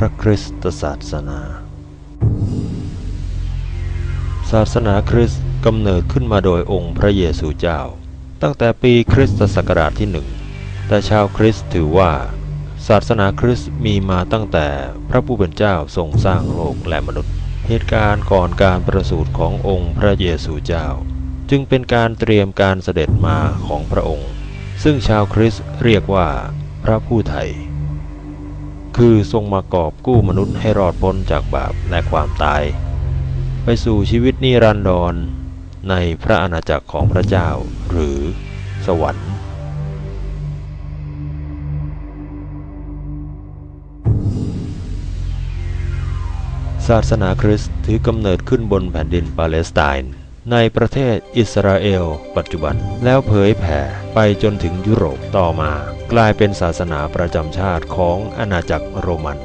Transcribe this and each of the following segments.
พระคริสตศาสนา ศาสนาคริสต์กำเนิดขึ้นมาโดยองค์พระเยซูเจ้า ตั้งแต่ปีคริสตศักราชที่หนึ่งแต่ชาวคริสต์ถือว่า ศาสนาคริสต์มีมาตั้งแต่พระผู้เป็นเจ้าทรงสร้างโลกและมนุษย์ เหตุการณ์ก่อนการประสูติขององค์พระเยซูเจ้า จึงเป็นการเตรียมการเสด็จมาของพระองค์ ซึ่งชาวคริสต์เรียกว่าพระผู้ไถ่ คือทรงมากอบกู้มนุษย์ให้รอดพ้นจากบาปและความตาย ไปสู่ชีวิตนิรันดรในพระอาณาจักรของพระเจ้าหรือสวรรค์ศาสนาคริสต์ถือกำเนิดขึ้นบนแผ่นดินปาเลสไตน์ ในประเทศอิสราเอล ปัจจุบัน แล้วเผยแผ่ไปจนถึงยุโรปต่อมา กลายเป็นศาสนาประจำชาติของอาณาจักรโรมัน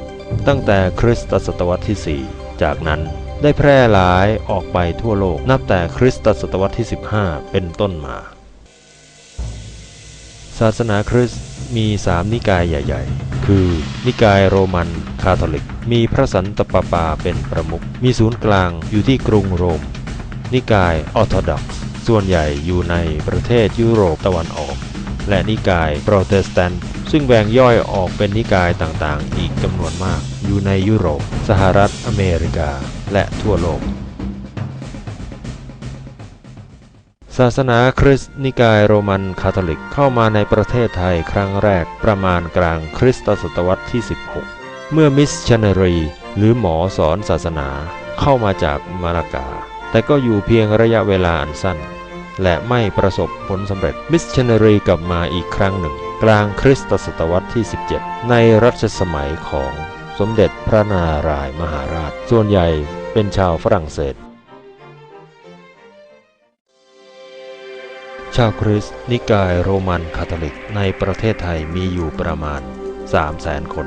ตั้งแต่คริสตศตวรรษที่ 4 จากนั้นได้แพร่หลายออกไปทั่วโลกนับแต่คริสตศตวรรษที่ 15 เป็นต้นมา ศาสนาคริสต์มีสามนิกายใหญ่ ๆ คือ นิกายโรมันคาทอลิก มีพระสันตะปาปาเป็นประมุขมีศูนย์กลางอยู่ที่กรุงโรม นิกายออร์โธดอกซ์ส่วนใหญ่อยู่ในประเทศยุโรปตะวันออก และนิกายโปรเตสแตนต์ซึ่งแบ่งย่อยออกเป็นนิกายต่างๆ อีกจำนวนมาก อยู่ในยุโรป สหรัฐอเมริกา และทั่วโลก ศาสนาคริสต์นิกายโรมันคาทอลิกเข้ามาในประเทศไทยครั้งแรกประมาณกลางคริสตศตวรรษที่ 16 เมื่อมิสชันนารี หรือหมอสอนศาสนาเข้ามาจากมาลากา แต่ก็อยู่เพียงระยะเวลาอันสั้น และไม่ประสบผลสำเร็จมิสชันนารีกลับมาอีกครั้งหนึ่ง กลางคริสตศตวรรษที่ 17 ในรัชสมัยของสมเด็จพระนารายมหาราช ส่วนใหญ่เป็นชาวฝรั่งเศส ชาวคริสต์นิกายโรมันคาทอลิกในประเทศไทยมีอยู่ประมาณ 3 0 0แสนคน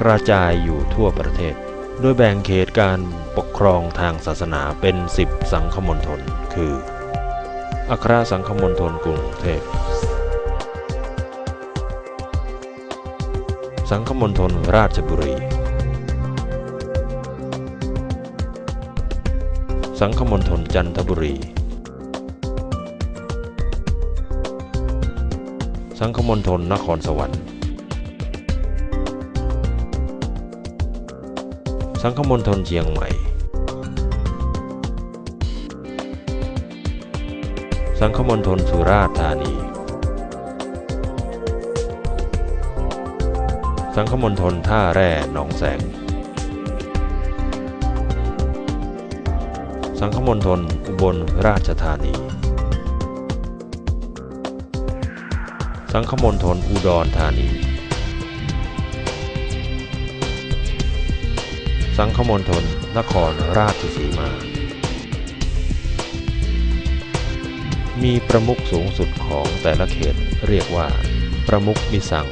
กระจายอยู่ทั่วประเทศ โดยแบ่งเขตการปกครองทางศาสนาเป็น 10 สังคมณฑลคือ อัครสังคมณฑลกรุงเทพ สังคมณฑลราชบุรี สังคมณฑลจันทบุรี สังคมณฑลนครสวรรค์ สังคมณฑลเชียงใหม่ สังคมณฑลสุราษฎร์ธานี สังคมณฑลท่าแร่หนองแสง สังคมณฑลอุบลราชธานี สังคมณฑลอุดรธานี สังคมณฑลนครราชสีมา มีประมุขสูงสุดของแต่ละเขตเรียกว่า ประมุขมิสัง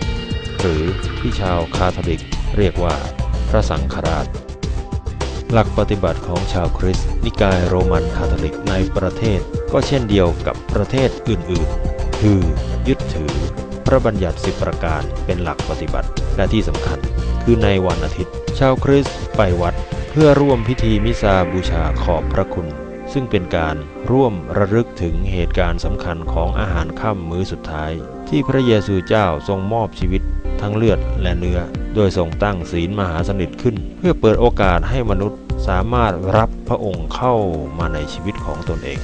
หรือที่ชาวคาทอลิกเรียกว่า พระสังฆราช หลักปฏิบัติของชาวคริสต์นิกายโรมันคาทอลิกในประเทศก็เช่นเดียวกับประเทศอื่นๆ คือยึดถือพระบัญญัติสิบประการเป็นหลักปฏิบัติและที่สำคัญ คือในวันอาทิตย์ ชาวคริสต์ไปวัด เพื่อร่วมพิธีมิซาบูชาขอบพระคุณ ซึ่งเป็นการร่วมระลึกถึงเหตุการณ์สำคัญของอาหารค่ำมื้อสุดท้าย ที่พระเยซูเจ้าทรงมอบชีวิต ทั้งเลือดและเนื้อ โดยทรงตั้งศีลมหาสนิทขึ้น เพื่อเปิดโอกาสให้มนุษย์สามารถรับพระองค์เข้ามาในชีวิตของตนเอง